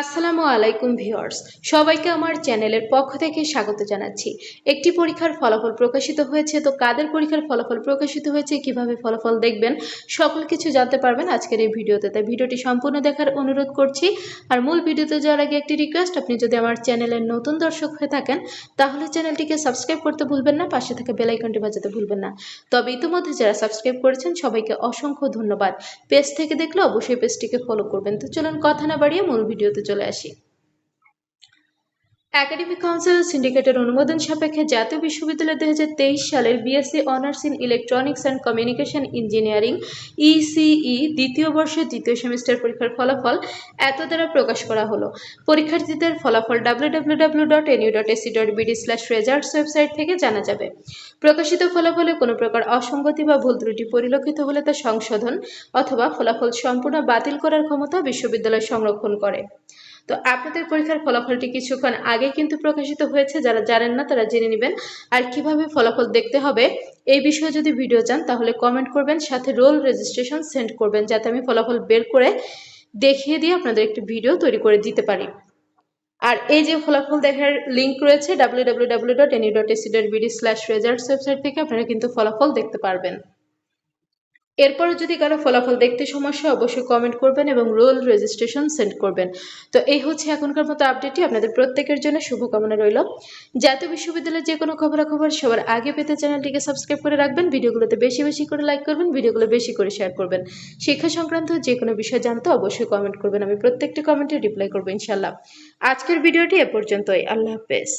আসসালামু আলাইকুম ভিউয়ার্স, সবাইকে আমার চ্যানেলের পক্ষ থেকে স্বাগত জানাচ্ছি। একটি পরীক্ষার ফলাফল প্রকাশিত হয়েছে, তো কাদের পরীক্ষার ফলাফল প্রকাশিত হয়েছে, কীভাবে ফলাফল দেখবেন, সকল কিছু জানতে পারবেন আজকের এই ভিডিওতে। তাই ভিডিওটি সম্পূর্ণ দেখার অনুরোধ করছি, আর মূল ভিডিওতে যাওয়ার আগে একটি রিকোয়েস্ট আপনি যদি আমার চ্যানেলের নতুন দর্শক হয়ে থাকেন, তাহলে চ্যানেলটিকে সাবস্ক্রাইব করতে ভুলবেন না, পাশে থেকে বেল আইকনটি বাজাতে ভুলবেন না। তবে ইতিমধ্যে যারা সাবস্ক্রাইব করেছেন, সবাইকে অসংখ্য ধন্যবাদ। পেজ থেকে দেখলে অবশ্যই পেজটিকে ফলো করবেন। তো চলুন কথা না বাড়িয়ে মূল ভিডিওতে চলে আসি। একাডেমিক কাউন্সিল সিন্ডিকেটের অনুমোদন সাপেক্ষে জাতীয় বিশ্ববিদ্যালয় দুই হাজার তেইশ সালের BSc honours in electronics and communication engineering, ECE, দ্বিতীয় বর্ষের দ্বিতীয় সেমিস্টার পরীক্ষার ফলাফল এত দ্বারা প্রকাশ করা হলো। পরীক্ষার্থীদের ফলাফল রেজাল্টস ওয়েবসাইট থেকে জানা যাবে। প্রকাশিত ফলাফলে কোনো প্রকার অসঙ্গতি বা ভুল ত্রুটি পরিলক্ষিত হলে তা সংশোধন অথবা ফলাফল সম্পূর্ণ বাতিল করার ক্ষমতা বিশ্ববিদ্যালয় সংরক্ষণ করে। তো আপনাদের পরীক্ষার ফলাফলটি কিছুক্ষণ আগে কিন্তু প্রকাশিত হয়েছে, যারা জানেন না তারা জেনে নেবেন। আর কীভাবে ফলাফল দেখতে হবে এই বিষয়ে যদি ভিডিও চান, তাহলে কমেন্ট করবেন, সাথে রোল রেজিস্ট্রেশন সেন্ড করবেন, যাতে আমি ফলাফল বের করে দেখিয়ে দিয়ে আপনাদের একটি ভিডিও তৈরি করে দিতে পারি। আর এই যে ফলাফল দেখার লিঙ্ক রয়েছে W W W dot NU dot AC dot BD slash results website থেকে আপনারা কিন্তু ফলাফল দেখতে পারবেন। এরপরে যদি কারও ফলাফল দেখতে সমস্যা অবশ্যই কমেন্ট করবেন এবং রোল রেজিস্ট্রেশন সেন্ড করবেন। তো এই হচ্ছে এখনকার মতো আপডেটটি আপনাদের প্রত্যেকের জন্য শুভকামনা রইল। জাতীয় বিশ্ববিদ্যালয়ের যে কোনো খবরাখবর সবার আগে পেতে চ্যানেলটিকে সাবস্ক্রাইব করে রাখবেন, ভিডিওগুলোতে বেশি বেশি করে লাইক করবেন, ভিডিওগুলো বেশি করে শেয়ার করবেন। শিক্ষা সংক্রান্ত যে কোনো বিষয় জানতে অবশ্যই কমেন্ট করবেন। আমি প্রত্যেকটি কমেন্টে রিপ্লাই করব ইনশাল্লাহ আজকের ভিডিওটি এ পর্যন্তই। আল্লাহ হাফেজ।